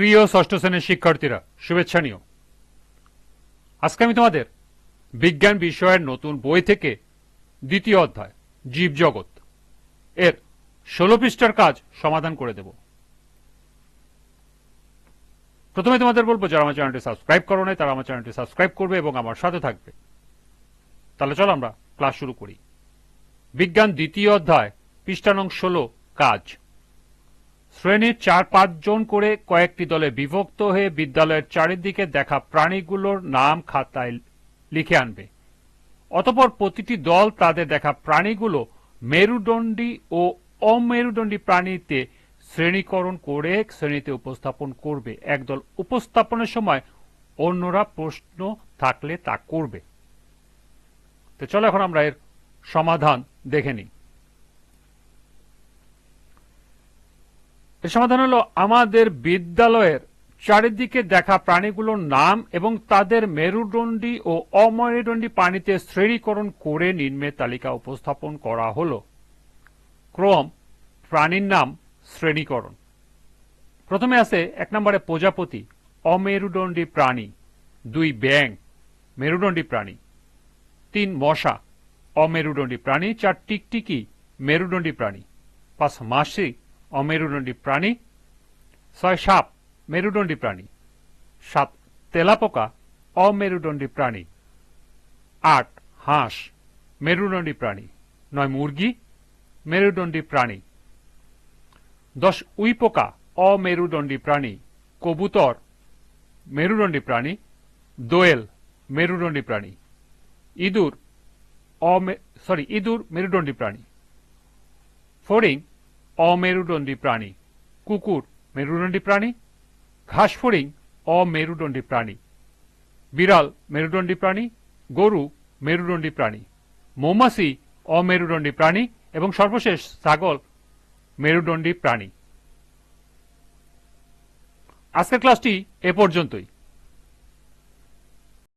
প্রিয় ষষ্ঠ শ্রেণির শিক্ষার্থীরা, শুভেচ্ছা নিও। আজকে আমি তোমাদের বিজ্ঞান বিষয়ের নতুন বই থেকে দ্বিতীয় অধ্যায়, জীবজগৎ, এর ষোলো পৃষ্ঠার কাজ সমাধান করে দেব। প্রথমে তোমাদের বলব, যারা আমার চ্যানেলটি সাবস্ক্রাইব করো নাই, তারা আমার চ্যানেলটি সাবস্ক্রাইব করবে এবং আমার সাথে থাকবে। তাহলে চলো আমরা ক্লাস শুরু করি। বিজ্ঞান দ্বিতীয় অধ্যায়, পৃষ্ঠানং ষোলো, কাজ। শ্রেণির চার পাঁচজন করে কয়েকটি দলে বিভক্ত হয়ে বিদ্যালয়ের চারিদিকে দেখা প্রাণীগুলোর নাম খাতায় লিখে আনবে। অতপর প্রতিটি দল তাদের দেখা প্রাণীগুলো মেরুদণ্ডী ও অমেরুদণ্ডী প্রাণীতে শ্রেণীকরণ করে শ্রেণীতে উপস্থাপন করবে। একদল উপস্থাপনের সময় অন্যরা প্রশ্ন থাকলে তা করবে। তো চলো এখন আমরা এর সমাধান দেখে নিই। এর সমাধান হলো আমাদের বিদ্যালয়ের চারিদিকে দেখা প্রাণীগুলোর নাম এবং তাদের মেরুদণ্ডী ও অমেরুদণ্ডী প্রাণীতে শ্রেণীকরণ করে নিম্নে তালিকা উপস্থাপন করা হলো। ক্রম, প্রাণীর নাম, শ্রেণীকরণ। প্রথমে আছে এক নম্বরে প্রজাপতি, অমেরুদণ্ডী প্রাণী। দুই ব্যাং মেরুদণ্ডী প্রাণী। তিন, মশা, অমেরুদণ্ডী প্রাণী। চার, টিকটিকি, মেরুদণ্ডী প্রাণী। পাঁচ, মাসি অমেরুদণ্ডী প্রাণী। ছয়, সাপ, মেরুদণ্ডী প্রাণী। সাত তেলাপোকা, অমেরুদণ্ডী প্রাণী। আট, হাঁস, মেরুদণ্ডী প্রাণী। নয়, মুরগি, মেরুদণ্ডী প্রাণী। দশ, উইপোকা, অমেরুদণ্ডী প্রাণী। কবুতর, মেরুদণ্ডী প্রাণী। দোয়েল, মেরুদণ্ডী প্রাণী। ইঁদুর, অমে, সরি, ইঁদুর, মেরুদণ্ডী প্রাণী। ফড়িং অমেরুদণ্ডী প্রাণী। কুকুর, মেরুদণ্ডী প্রাণী। ঘাসফড়িং, অমেরুদণ্ডী প্রাণী। বিড়াল, মেরুদণ্ডী প্রাণী। গরু, মেরুদণ্ডী প্রাণী। মৌমাছি, অমেরুদণ্ডী প্রাণী। এবং সর্বশেষ ছাগল, মেরুদণ্ডী প্রাণী। আজকের ক্লাসটি এ পর্যন্তই।